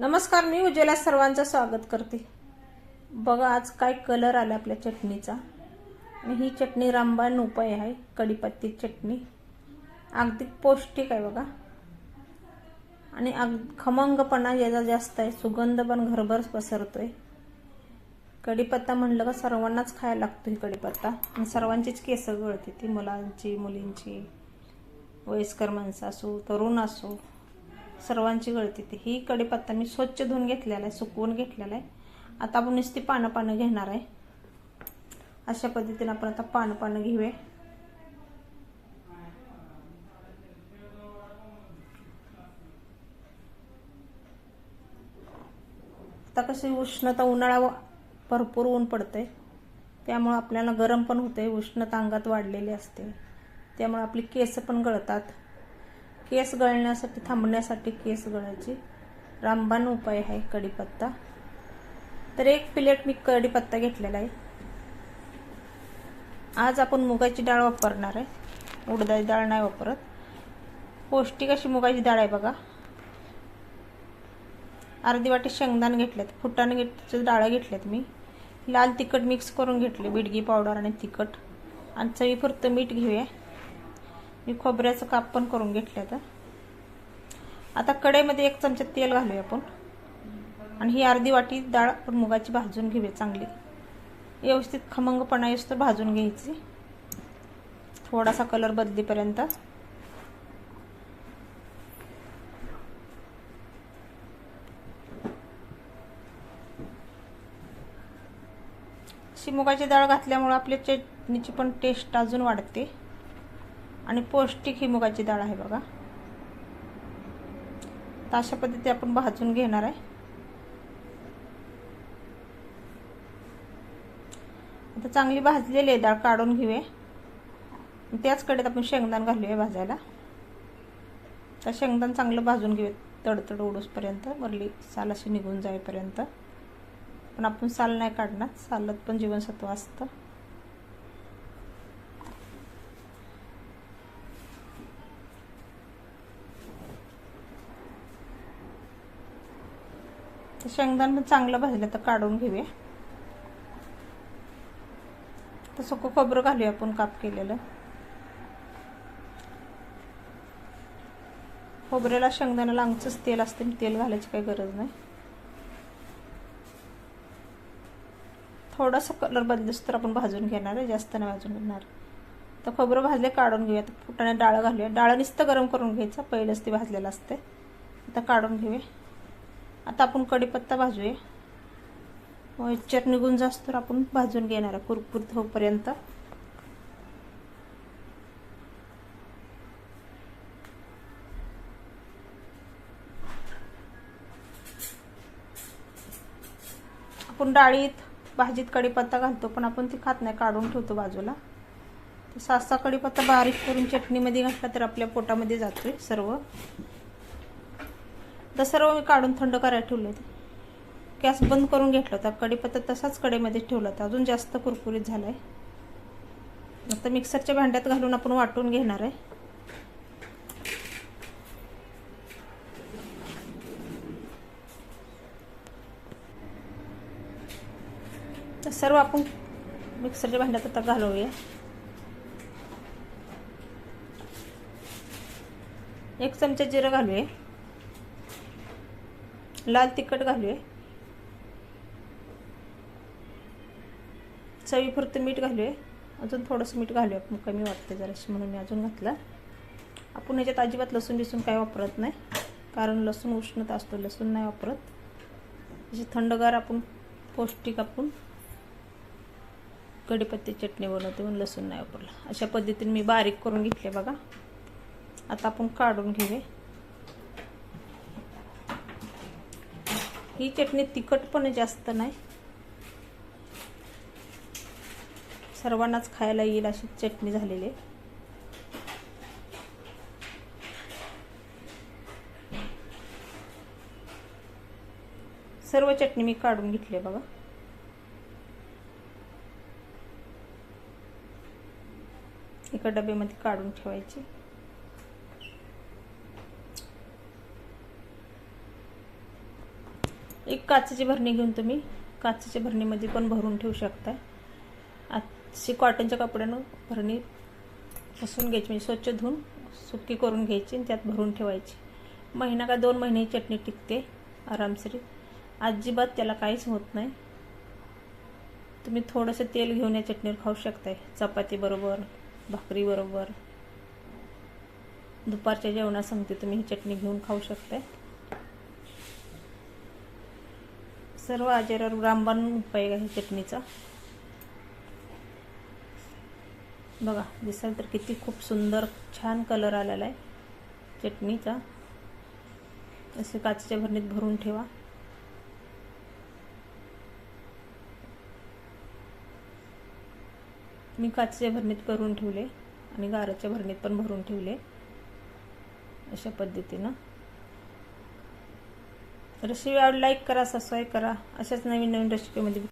नमस्कार मी उजेला सर्वांचं स्वागत करते. बघा आज काय कलर आला आपल्या चटणीचा. आणि ही चटणी रामबाण उपाय आहे कढीपत्ती चटणी. अगदी पौष्टिक आहे बघा. आणि अग खमंगपणा याचा जास्त आहे सुगंध पण घरभर पसरतोय. कढीपत्ता म्हणलं का सर्वांनाच खायला लागतो ही कढीपत्ता. आणि सर्वांचीच केस गळते ती मुलांची मुलींची. वयस्कर माणसं असो तरुण असो. सर्वांची गळती ती. ही कढीपत्ता मी स्वच्छ धुवून घेतलेला आहे सुकवून घेतलेला आहे. आता आपण नुसती पानं पानं घेणार आहे. अशा पद्धतीने आपण आता पानं पानं घेऊया. आता कशी उष्णता उन्हाळा भरपूर ऊन पडतंय. त्यामुळं आपल्याला गरम पण होतंय उष्णता अंगात वाढलेली असते. त्यामुळे आपली केस पण गळतात. केस गळण्यासाठी थांबण्यासाठी केस गळायची. रामबाण उपाय आहे कढीपत्ता तर एक प्लेट मी कढीपत्ता घेतलेला आहे. आज आपण मुगाची डाळ वापरणार आहे. उडदाची डाळ नाही वापरत. पौष्टिक अशी मुगाची डाळ आहे बघा. अर्धी वाटी शेंगदाण घेतल्यात फुटाण घेत डाळं घेतल्यात मी. लाल तिखट मिक्स करून घेतले. बिडगी पावडर आणि तिखट. आणि चवीपुरतं मीठ घेऊया. मी खोबऱ्याचं काप पण करून घेतलं तर आता कढईमध्ये एक चमचा तेल घालूया आपण. आणि ही अर्धी वाटी डाळ आपण मुगाची भाजून घेऊया चांगली. व्यवस्थित खमंगपणा येस तर भाजून घ्यायची. थोडासा कलर बदलीपर्यंत. अशी मुगाची डाळ घातल्यामुळं आपल्या चटणीची पण टेस्ट अजून वाढते. आणि पौष्टिक ही मुगाची डाळ आहे बघा. तर अशा पद्धती आपण भाजून घेणार आहे. आता चांगली भाजलेली आहे डाळ काढून घेऊया. त्याच कडेत आपण शेंगदाण घालूया भाजायला. तर शेंगदाण चांगलं भाजून घेऊया तडतड उडूसपर्यंत. वरली साल अशी निघून जाईपर्यंत. पण आपण साल नाही काढणार. सालत पण जीवनसत्व असतं. तर शेंगदाण पण चांगलं भाजलं तर काढून घेऊया. तर सुकं खोबरं घालूया आपण काप केलेलं. खोबऱ्याला शेंगदाण्याला अंगचंच तेल असते तेल घालायची काही गरज नाही. थोडासा कलर बदलस तर आपण भाजून घेणार आहे जास्त नाही भाजून घेणार. तर खोबरं भाजले काढून घेऊया. तर फुटाने डाळ घालूया. डाळ नुसतं गरम करून घ्यायचं पहिलंच ते भाजलेलं असते आता काढून घेऊया. आता आपण कडीपत्ता भाजूया. मॉइश्चर निघून जास्त तर आपण भाजून घेणार आहे कुरकुरीत होईपर्यंत आपण डाळीत भाजीत कढीपत्ता घालतो पण आपण ती खात नाही काढून ठेवतो बाजूला. तर सासा कडीपत्ता बारीक करून चटणीमध्ये घातला तर आपल्या पोटामध्ये जातोय सर्व. तर सर्व मी काढून थंड करायला ठेवले होते. गॅस बंद करून घेतला होता. कढीपत्ता तसाच कढईमध्ये ठेवला होता. अजून जास्त कुरकुरीत झाला आहे आता मिक्सरच्या भांड्यात घालून आपण वाटून घेणार आहे. तर सर्व आपण मिक्सरच्या भांड्यात आता घालूया. एक चमचा जिरं घालूया. लाल तिखट घालूया. चवीपुरतं मीठ घालूया. अजून थोडंसं मीठ घालूया. आपण कमी वाटते जराशी म्हणून मी अजून घातलं. आपण ह्याच्यात अजिबात लसूण बिसून काय वापरत नाही. कारण लसूण उष्णता असतो लसूण नाही वापरत. अशी थंडगार आपण पौष्टिक आपण कढीपत्ती चटणी बनवते म्हणून लसूण नाही वापरलं. अशा पद्धतीने मी बारीक करून घेतले बघा. आता आपण काढून घेऊया. ही चटणी तिखट पण जास्त नाही. सर्वांनाच खायला येईल अशी चटणी झालेली आहे. सर्व चटणी मी काढून घेतली बघा. एका डब्यामध्ये काढून ठेवायची. एक काचेची भरणी घेऊन तुम्ही काचेच्या भरणीमध्ये पण भरून ठेवू शकता. अशी कॉटनच्या कपड्यानं भरणी पुसून घ्यायची म्हणजे स्वच्छ धुवून सुकी करून घ्यायची आणि त्यात भरून ठेवायची. महिना का दोन महिने चटणी टिकते आरामसरी अजिबात त्याला काहीच होत नाही. तुम्ही थोडंसं तेल घेऊन या चटणीवर खाऊ शकताय. चपातीबरोबर भाकरीबरोबर दुपारच्या जेवणासंगती तुम्ही ही चटणी घेऊन खाऊ शकताय. सर्व आजारावर रामबाण उपाय आहे चटणीचा. बघा दिसाल तर किती खूप सुंदर छान कलर आलेला आहे चटणीचा. असे काचेच्या भरणीत भरून ठेवा. मी काचेच्या भरणीत करून ठेवले आणि गाराच्या भरणीत पण भरून ठेवले अशा पद्धतीनं. रेसिपी आवड लाईक करा सबस्क्राईब करा अशाच नवीन नवीन रेसिपीमध्ये